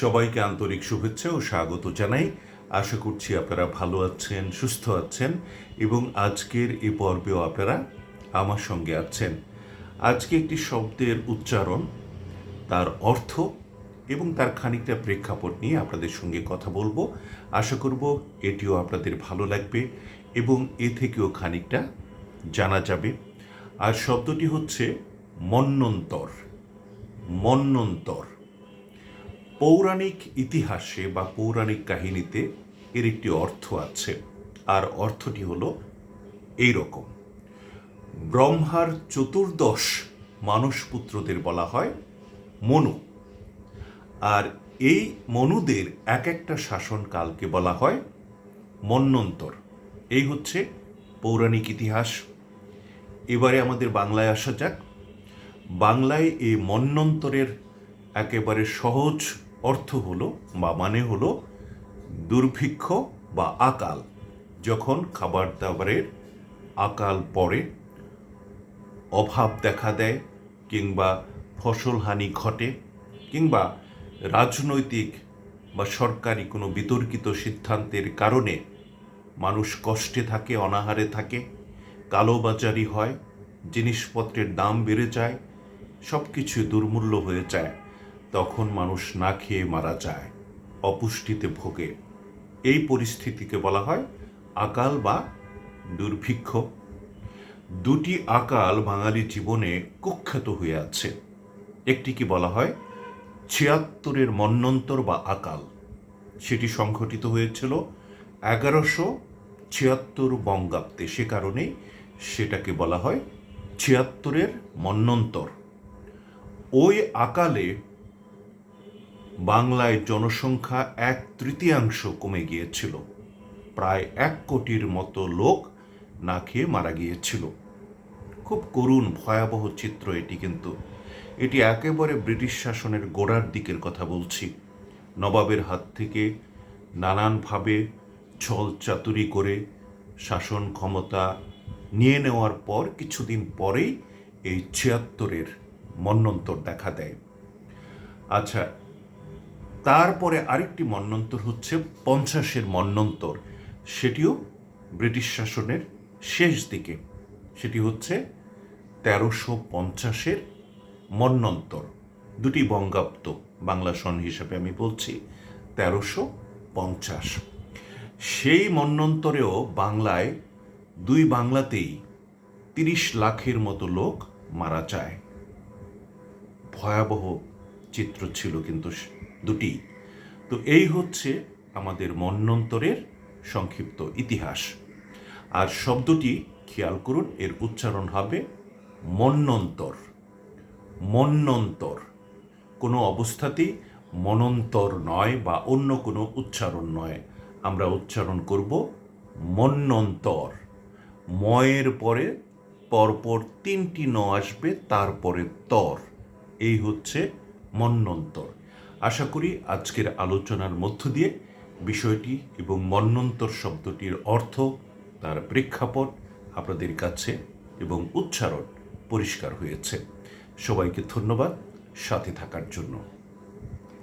সবাইকে আন্তরিক শুভেচ্ছা ও স্বাগত জানাই। আশা করছি আপনারা ভালো আছেন, সুস্থ আছেন এবং আজকের এ পর্বেও আপনারা আমার সঙ্গে আছেন। আজকে একটি শব্দের উচ্চারণ, তার অর্থ এবং তার খানিকটা প্রেক্ষাপট নিয়ে আপনাদের সঙ্গে কথা বলব। আশা করব এটিও আপনাদের ভালো লাগবে এবং এ থেকেও খানিকটা জানা যাবে। আর শব্দটি হচ্ছে মন্নন্তর মন্নন্তর। পৌরাণিক ইতিহাসে বা পৌরাণিক কাহিনীতে এর একটি অর্থ আছে। আর অর্থটি হলো এই রকম ব্রহ্মার চতুর্দশ মানসপুত্রদের বলা হয় মনু। আর এই মনুদের এক একটা শাসনকালকে বলা হয় মন্নন্তর। এই হচ্ছে পৌরাণিক ইতিহাস। এবারে আমাদের বাংলায় আসা যাক। বাংলায় এই মন্নন্তরের একেবারে সহজ অর্থ হলো বা মানে হলো দুর্ভিক্ষ বা আকাল। যখন খাবার দাবারের আকাল পড়ে, অভাব দেখা দেয় কিংবা ফসলহানি ঘটে কিংবা রাজনৈতিক বা সরকারি কোনো বিতর্কিত সিদ্ধান্তের কারণে মানুষ কষ্টে থাকে, অনাহারে থাকে, কালোবাজারি হয়, জিনিসপত্রের দাম বেড়ে যায় সব কিছু দুর্মূল্য হয়ে যায়। তখন মানুষ না খেয়ে মারা যায়, অপুষ্টিতে ভোগে। এই পরিস্থিতিকে বলা হয় আকাল বা দুর্ভিক্ষ। দুটি আকাল বাঙালি জীবনে কুখ্যাত হয়ে আছে। একটিকে বলা হয় ছিয়াত্তরের মন্নন্তর বা আকাল। সেটি সংঘটিত হয়েছিল এগারোশো ছিয়াত্তর বঙ্গাব্দে। সে কারণেই সেটাকে বলা হয় ছিয়াত্তরের মন্নন্তর। ওই আকালে বাংলায় জনসংখ্যা এক তৃতীয়াংশ কমে গিয়েছিল। প্রায় এক কোটির মতো লোক না খেয়ে মারা গিয়েছিল। খুব করুণ, ভয়াবহ চিত্র এটি কিন্তু। এটি একেবারে ব্রিটিশ শাসনের গোড়ার দিকের কথা বলছি। নবাবের হাত থেকে নানানভাবে ছল চাতুরি করে শাসন ক্ষমতা নিয়ে নেওয়ার পর কিছুদিন পরেই এই ছিয়াত্তরের মন্নন্তর দেখা দেয়। আচ্ছা তারপরে আরেকটি মন্নন্তর হচ্ছে পঞ্চাশের মন্নন্তর। সেটিও ব্রিটিশ শাসনের শেষ দিকে। সেটি হচ্ছে তেরোশো পঞ্চাশের মন্নন্তর। দুটি বঙ্গাব্দ বাংলা সন হিসাবে আমি বলছি, তেরোশো পঞ্চাশ। সেই মন্নন্তরেও বাংলায় দুই বাংলাতেই তিরিশ লাখের মতো লোক মারা যায়। ভয়াবহ চিত্র ছিল কিন্তু দুটি। তো এই হচ্ছে আমাদের মন্নন্তরের সংক্ষিপ্ত ইতিহাস। আর শব্দটি খেয়াল করুন, এর উচ্চারণ হবে মন্নন্তর। মন্নন্তর। কোনো অবস্থাতেই মনন্তর নয় বা অন্য কোনো উচ্চারণ নয়। আমরা উচ্চারণ করব মন্নন্তর। ময়ের পরে পরপর তিনটি ন আসবে, তারপরে তর। এই হচ্ছে মন্নন্তর। আশা করি আজকের আলোচনার মধ্য দিয়ে বিষয়টি এবং মন্নন্তর শব্দটির অর্থ, তার প্রেক্ষাপট আপনাদের কাছে এবং উচ্চারণ পরিষ্কার হয়েছে। সবাইকে ধন্যবাদ সাথে থাকার জন্য।